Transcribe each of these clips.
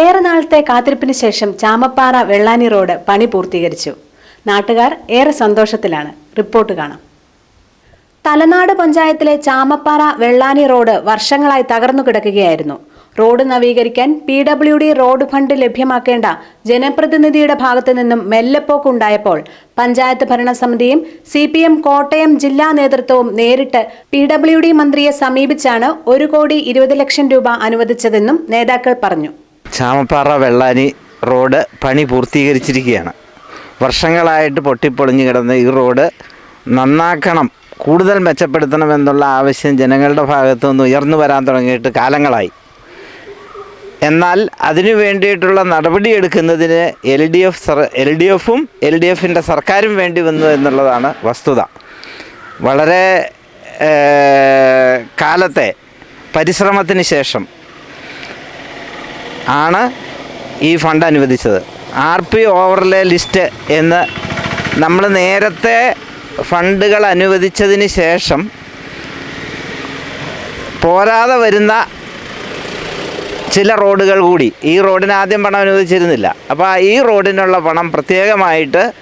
ഏറെ നാളത്തെ കാത്തിരിപ്പിന് ശേഷം ചാമപ്പാറ വെള്ളാനി റോഡ് പണി പൂർത്തീകരിച്ചു. നാട്ടുകാർ ഏറെ സന്തോഷത്തിലാണ്. റിപ്പോർട്ട് കാണാം. തലനാട് പഞ്ചായത്തിലെ ചാമപ്പാറ വെള്ളാനി റോഡ് വർഷങ്ങളായി തകർന്നു കിടക്കുകയായിരുന്നു. Road നവീകരിക്കാൻ P W D road fund ലഭ്യമാക്കേണ്ട ജനപ്രതിനിധിയുടെ ഭാഗത്തു നിന്നും മെല്ലെപ്പോക്കുണ്ടായപ്പോൾ പഞ്ചായത്ത് ഭരണസമിതിയും സി പി എം കോട്ടയം ജില്ലാ നേതൃത്വവും നേരിട്ട് പി ഡബ്ല്യു ഡി മന്ത്രിയെ സമീപിച്ചാണ് ഒരു കോടി ഇരുപത് ലക്ഷം രൂപ അനുവദിച്ചതെന്നും നേതാക്കൾ പറഞ്ഞു. ചാമപ്പാറ വെള്ളാനി റോഡ് പണി പൂർത്തീകരിച്ചിരിക്കുകയാണ്. വർഷങ്ങളായിട്ട് പൊട്ടിപ്പൊളിഞ്ഞു കിടന്ന ഈ റോഡ് നന്നാക്കണം കൂടുതൽ മെച്ചപ്പെടുത്തണമെന്നുള്ള ആവശ്യം ജനങ്ങളുടെ ഭാഗത്തു നിന്ന് ഉയർന്നു വരാൻ തുടങ്ങിയിട്ട് കാലങ്ങളായി. എന്നാൽ അതിനു വേണ്ടിയിട്ടുള്ള നടപടിയെടുക്കുന്നതിന് L D F sir L D എഫും എൽ ഡി എഫിന്റെ സർക്കാരും വേണ്ടി വന്നു എന്നുള്ളതാണ് വസ്തുത. വളരെ കാലത്തെ പരിശ്രമത്തിന് ശേഷം ആണ് ഈ ഫണ്ട് അനുവദിച്ചത്. ആർ പി ഓവർലേ ലിസ്റ്റ് എന്ന് നമ്മൾ നേരത്തെ ഫണ്ടുകൾ അനുവദിച്ചതിന് ശേഷം പോരാതെ വരുന്ന ചില റോഡുകൾ കൂടി. ഈ റോഡിന് ആദ്യം പണം അനുവദിച്ചിരുന്നില്ല. അപ്പോൾ ഈ റോഡിനുള്ള പണം പ്രത്യേകമായിട്ട്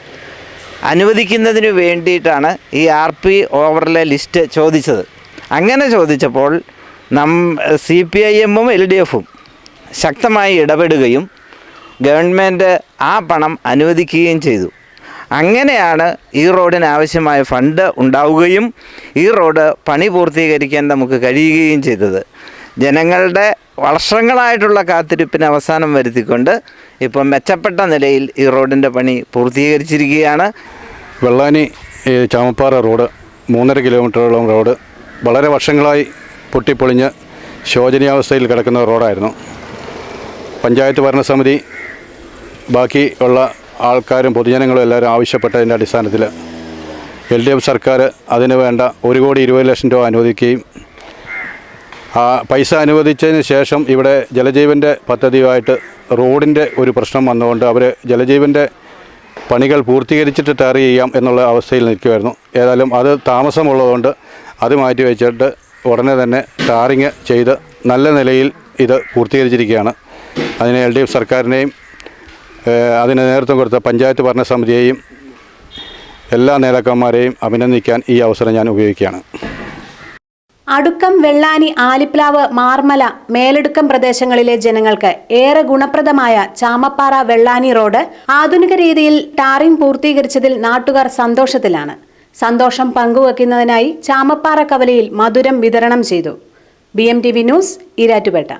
അനുവദിക്കുന്നതിന് വേണ്ടിയിട്ടാണ് ഈ ആർ പി ഓവർലേ ലിസ്റ്റ് ചോദിച്ചത്. അങ്ങനെ ചോദിച്ചപ്പോൾ നം സി പി ഐ എമ്മും എൽ ഡി എഫും ശക്തമായി ഇടപെടുകയും ഗവൺമെന്റ് ആ പണം അനുവദിക്കുകയും ചെയ്തു. അങ്ങനെയാണ് ഈ റോഡിന് ആവശ്യമായ ഫണ്ട് ഉണ്ടാവുകയും ഈ റോഡ് പണി പൂർത്തീകരിക്കാൻ നമുക്ക് കഴിയുകയും ചെയ്തത്. ജനങ്ങളുടെ വർഷങ്ങളായിട്ടുള്ള കാത്തിരിപ്പിന് അവസാനം വരുത്തിക്കൊണ്ട് ഇപ്പം മെച്ചപ്പെട്ട നിലയിൽ ഈ റോഡിന്റെ പണി പൂർത്തീകരിച്ചിരിക്കുകയാണ്. വെള്ളാനി ചാമപ്പാറ റോഡ് മൂന്നര കിലോമീറ്ററോളം റോഡ് വളരെ വർഷങ്ങളായി പൊട്ടിപ്പൊളിഞ്ഞ് ശോചനീയാവസ്ഥയിൽ കിടക്കുന്ന റോഡായിരുന്നു. പഞ്ചായത്ത് ഭരണസമിതി ബാക്കി ഉള്ള ആൾക്കാരും പൊതുജനങ്ങളും എല്ലാവരും ആവശ്യപ്പെട്ടതിന്റെ അടിസ്ഥാനത്തിൽ എൽ ഡി എഫ് സർക്കാർ അതിന് വേണ്ട ഒരു കോടി ഇരുപത് ലക്ഷം രൂപ അനുവദിക്കുകയും ആ പൈസ അനുവദിച്ചതിന് ശേഷം ഇവിടെ ജലജീവന്റെ പദ്ധതിയുമായിട്ട് റോഡിന്റെ ഒരു പ്രശ്നം വന്നുകൊണ്ട് അവർ ജലജീവന്റെ പണികൾ പൂർത്തീകരിച്ചിട്ട് ടാർ ചെയ്യാം എന്നുള്ള അവസ്ഥയിൽ നിൽക്കുമായിരുന്നു ഏതായാലും അത് താമസമുള്ളതുകൊണ്ട് അത് മാറ്റി വെച്ചിട്ട് ഉടനെ തന്നെ ടാറിങ് ചെയ്ത് നല്ല നിലയിൽ ഇത് പൂർത്തീകരിച്ചിരിക്കുകയാണ്. അതിന് എൽ ഡി എഫ് സർക്കാരിനെയും അതിന് നേതൃത്വം കൊടുത്ത പഞ്ചായത്ത് ഭരണസമിതിയെയും എല്ലാ നേതാക്കന്മാരെയും അഭിനന്ദിക്കാൻ ഈ അവസരം ഞാൻ ഉപയോഗിക്കുകയാണ്. അടുക്കം വെള്ളാനി ആലിപ്ലാവ് മാർമല മേലടുക്കം പ്രദേശങ്ങളിലെ ജനങ്ങൾക്ക് ഏറെ ഗുണപ്രദമായ ചാമപ്പാറ വെള്ളാനി റോഡ് ആധുനിക രീതിയിൽ ടാറിംഗ് പൂർത്തീകരിച്ചതിൽ നാട്ടുകാർ സന്തോഷത്തിലാണ്. സന്തോഷം പങ്കുവെക്കുന്നതിനായി ചാമപ്പാറ കവലയിൽ മധുരം വിതരണം ചെയ്തു. B news Erattupetta.